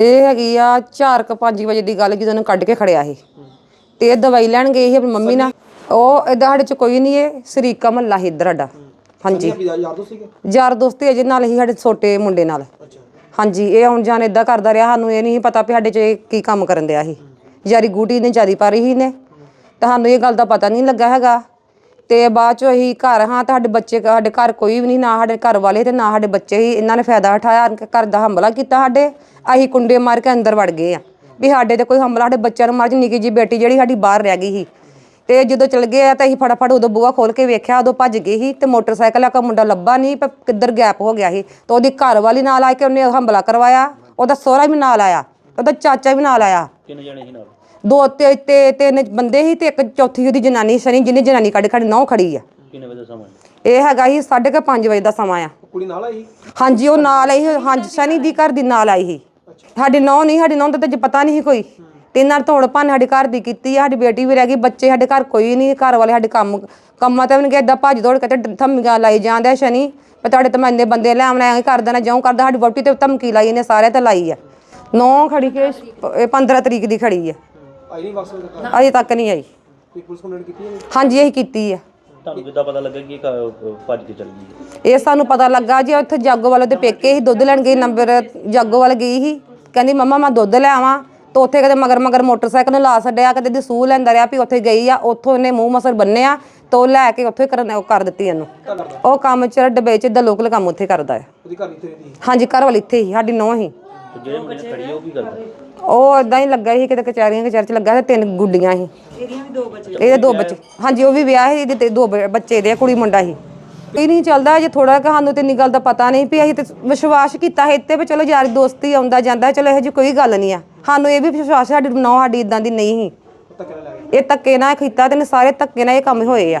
ਇਹ ਹੈਗੀ ਆ 4:00 ਵਜੇ ਦੀ ਗੱਲ ਜਦੋਂ ਉਹਨੂੰ ਕੱਢ ਕੇ ਖੜਿਆ ਸੀ ਤੇ ਇਹ ਦਵਾਈ ਲੈਣ ਗਏ ਸੀ ਆਪਣੀ ਮੰਮੀ ਨਾਲ। ਉਹ ਇਹਦਾ ਸਾਡੇ ਚ ਕੋਈ ਨਹੀਂ ਇਹ ਸਰੀਕਾ ਮਹੱਲਾ ਸੀ ਇੱਧਰ ਸਾਡਾ। ਹਾਂਜੀ। ਯਾਰ ਦੋਸਤ ਅਜੇ ਨਾਲ ਹੀ ਸਾਡੇ ਛੋਟੇ ਮੁੰਡੇ ਨਾਲ। ਹਾਂਜੀ ਇਹ ਆਉਣ ਜਾਣ ਇਦਾਂ ਕਰਦਾ ਰਿਹਾ ਸਾਨੂੰ ਇਹ ਨਹੀਂ ਪਤਾ ਵੀ ਸਾਡੇ ਚ ਇਹ ਕੀ ਕੰਮ ਕਰਨ ਦਿਆ ਸੀ। ਯਾਰੀ ਗੂਟੀ ਨੇ ਜਾਰੀ ਪਾਰੀ ਸੀ ਨੇ ਤਾਂ ਸਾਨੂੰ ਇਹ ਗੱਲ ਦਾ ਪਤਾ ਨਹੀਂ ਲੱਗਾ ਹੈਗਾ। ਤੇ ਬਾਅਦ 'ਚੋਂ ਅਸੀਂ ਘਰ, ਹਾਂ ਤਾਂ ਸਾਡੇ ਬੱਚੇ, ਸਾਡੇ ਘਰ ਕੋਈ ਵੀ ਨਹੀਂ, ਨਾ ਸਾਡੇ ਘਰ ਵਾਲੇ ਤੇ ਨਾ ਸਾਡੇ ਬੱਚੇ ਹੀ ਇਹਨਾਂ ਨੇ ਫਾਇਦਾ ਉਠਾਇਆ ਘਰ ਦਾ ਹਮਲਾ ਕੀਤਾ ਸਾਡੇ। ਅਸੀਂ ਕੁੰਡੇ ਮਾਰ ਕੇ ਅੰਦਰ ਵੜ ਗਏ ਆ। ਵੀ ਸਾਡੇ ਤੇ ਕੋਈ ਹਮਲਾ, ਸਾਡੇ ਬੱਚਿਆਂ ਨੂੰ ਮਾਰ ਜੀ ਨਿੱਕੀ ਜੀ ਬੇਟੀ ਜਿਹੜੀ ਸਾਡੀ ਬਾਹਰ ਰਹਿ ਗਈ ਸੀ। ਤੇ ਜਦੋਂ ਚਲ ਗਏ ਆ ਤਾਂ ਅਸੀਂ ਫਟਾਫਟ ਉਦੋਂ ਬੂਹਾ ਖੋਲ ਕੇ ਵੇਖਿਆ, ਉਦੋਂ ਭੱਜ ਗਏ ਸੀ ਤੇ ਮੋਟਰਸਾਈਕਲ ਆ ਕਾ ਮੁੰਡਾ ਲੱਭਾ ਨਹੀਂ, ਪਰ ਕਿੱਧਰ ਗੈਪ ਹੋ ਗਿਆ ਸੀ। ਤਾਂ ਉਹਦੀ ਘਰ ਵਾਲੀ ਨਾਲ ਆ ਕੇ ਉਹਨੇ ਹਮਲਾ ਕਰਵਾਇਆ, ਉਹਦਾ ਸਹੁਰਾ ਵੀ ਨਾਲ ਆਇਆ, ਉਹਦਾ ਚਾਚਾ ਵੀ ਨਾਲ ਆਇਆ। ਕਿੰਨੇ ਜਣੇ ਸੀ ਨਾਲ? ਦੋ ਤੇ ਤੇ ਤਿੰਨ ਬੰਦੇ ਸੀ ਤੇ ਇੱਕ ਚੌਥੀ ਉਹਦੀ ਜਨਾਨੀ ਸਨੀ ਜਿਹਨੇ ਜਨਾਨੀ ਕੱਢ ਖੜੀ ਨੌ ਖੜੀ ਆ। ਕਿੰਨੇ ਵਜੇ ਸਮਾਂ ਹੈ? ਇਹ ਹੈਗਾ ਸੀ 5:30 ਵਜੇ ਦਾ ਸਮਾਂ ਆ। ਕੁੜੀ ਨਾਲ ਆਈ ਹਾਂਜੀ ਉਹ ਨਾਲ ਆਈ ਸੀ, ਹਾਂਜੀ ਸਨੀ ਦੀ ਘਰ ਦੀ ਨਾਲ ਆਈ ਸੀ। ਸਾਡੀ ਨੌ ਨਹੀਂ ਸਾਡੀ ਨੌ ਦਾ ਤਾਂ ਜੇ ਪਤਾ ਨਹੀਂ ਸੀ ਕੋਈ। ਤੇ ਨਾਲ ਤੋੜ ਭੰਨ ਸਾਡੇ ਘਰ ਦੀ ਕੀਤੀ ਆ ਸਾਡੀ ਬੇਟੀ ਵੀ ਰਹਿ ਗਈ ਬੱਚੇ ਸਾਡੇ ਘਰ ਕੋਈ ਨਹੀਂ ਘਰ ਵਾਲੇ ਸਾਡੇ ਕੰਮ ਕੰਮਾਂ ਤੇ ਵੀ ਨਹੀਂ ਏਦਾਂ ਭੱਜ ਦੌੜ ਕੇ ਤੇ ਧਮਕੀਆਂ ਲਾਈ ਜਾਂਦੇ ਆ ਸ਼ਨੀ ਮੈਂ ਤੁਹਾਡੇ ਤੇ ਮੈਂ ਇੰਨੇ ਬੰਦੇ ਲੈ ਆਉਣਾ ਐਂ ਕਰ ਦੇਣਾ ਜਿਉਂ ਕਰਦਾ ਸਾਡੀ ਵੋਟੀ ਤੇ ਧਮਕੀ ਲਾਈ ਇਹਨੇ ਸਾਰੇ ਤੇ ਲਾਈ ਆ। ਨੌ ਖੜੀ ਕੇ ਇਹ 15 ਤਰੀਕ ਦੀ ਖੜੀ ਆ। ਆਈ ਨਹੀਂ ਵਾਪਸ ਉਹਦੇ ਘਰ ਅਜੇ ਤੱਕ ਨਹੀਂ ਆਈ। ਕੋਈ ਪੁਲਿਸ ਕੰਪਲੇਂਟ ਕੀਤੀ ਹੈ? ਹਾਂਜੀ ਇਹ ਕੀਤੀ ਆ। ਤੁਹਾਨੂੰ ਕਿੱਦਾਂ ਪਤਾ ਲੱਗਾ ਕਿ ਇਹ ਕ- ਭੱਜ ਕੇ ਚੱਲ ਗਈ? ਹੈ? ਇਹ ਸਾਨੂੰ ਪਤਾ ਲੱਗਾ ਜੀ ਉੱਥੇ ਜਾਗੋ ਵਾਲੇ ਦੇ ਪੇਕੇ ਹੀ ਦੁੱਧ ਲੈਣ ਗਈ ਨੰਬਰ ਜਾਗੋ ਵਾਲੇ ਗਈ ਸੀ ਕਹਿੰਦੀ ਮੰਮਾ ਮੈਂ ਦੁੱਧ ਲੈ ਆਵਾਂ। ਤੇ ਉੱਥੇ ਕਦੇ ਮਗਰ ਮਗਰ ਮੋਟਰਸਾਈਕਲ ਨੂੰ ਲਾ ਛੱਡਿਆ ਕਦੇ ਦੀ ਸੂਹ ਲੈਂਦਾ ਰਿਹਾ ਵੀ ਉੱਥੇ ਗਈ ਆ ਉੱਥੋਂ ਇਹਨੇ ਮੂੰਹ ਮਸਰ ਬੰਨਿਆ ਤੇ ਉਹ ਲੈ ਕੇ ਉੱਥੇ ਕਰਨ ਉਹ ਕਰ ਦਿੱਤੀ ਇਹਨੂੰ। ਉਹ ਕੰਮ ਚ ਡੱਬੇ ਚ ਦਾ ਲੋਕਲ ਕੰਮ ਉੱਥੇ ਕਰਦਾ ਹੈ ਉਹਦੀ ਘਰ ਇੱਥੇ ਰਹਿੰਦੀ ਹਾਂਜੀ ਘਰ ਵਾਲੀ ਇੱਥੇ ਹੀ ਸਾਡੀ ਨੌਂ ਹੀ। ਤੇ ਜਿਹੜੇ ਮੁੰਡੇ ਨੇ ਖੜੀ ਆ ਉਹ ਕੀ ਕਰਦਾ ਉਹ ਇਦਾਂ ਹੀ ਲੱਗਾ ਸੀ ਕਿਤੇ ਕਚਹਿਰੀਆਂ ਕਚਹਿਰ ਚ ਲੱਗਾ ਤੇ ਤਿੰਨ ਗੁੱਡੀਆਂ ਸੀ। ਇਹਦੀਆਂ ਵੀ ਦੋ ਬੱਚੇ ਇਹਦੇ ਦੋ ਬੱਚੇ। ਹਾਂਜੀ ਉਹ ਵੀ ਵਿਆਹ ਸੀ ਇਹਦੇ ਤੇ ਦੋ ਬ- ਬੱਚੇ ਦੇ ਕੁੜੀ ਮੁੰਡਾ ਸੀ। ਇਹ ਨਹੀਂ ਚੱਲਦਾ ਜੇ ਥੋੜਾ ਕਿ ਸਾਨੂੰ ਤੇ ਇੰਨੀ ਗੱਲ ਦਾ ਪਤਾ ਨਹੀਂ ਵੀ ਅਸੀਂ ਤੇ ਵਿਸ਼ਵਾਸ ਕੀਤਾ ਹੈ ਇੱਥੇ ਵੀ ਚਲੋ ਯਾਰੀ ਦੋਸਤੀ ਆਉਂਦਾ ਜਾਂਦਾ ਚਲੋ ਇਹੋ ਜਿਹੀ ਕੋਈ ਗੱਲ ਨਹੀਂ ਆ। ਸਾਨੂੰ ਇਹ ਵੀ ਵਿਸ਼ਵਾਸ ਸਾਡੀ ਨੌ ਸਾਡੀ ਇਦਾਂ ਦੀ ਨਹੀਂ ਸੀ। ਇਹ ਧੱਕੇ ਨਾਲ ਕੀਤਾ ਤੇ ਸਾਰੇ ਧੱਕੇ ਨਾਲ ਇਹ ਕੰਮ ਹੋਏ ਆ।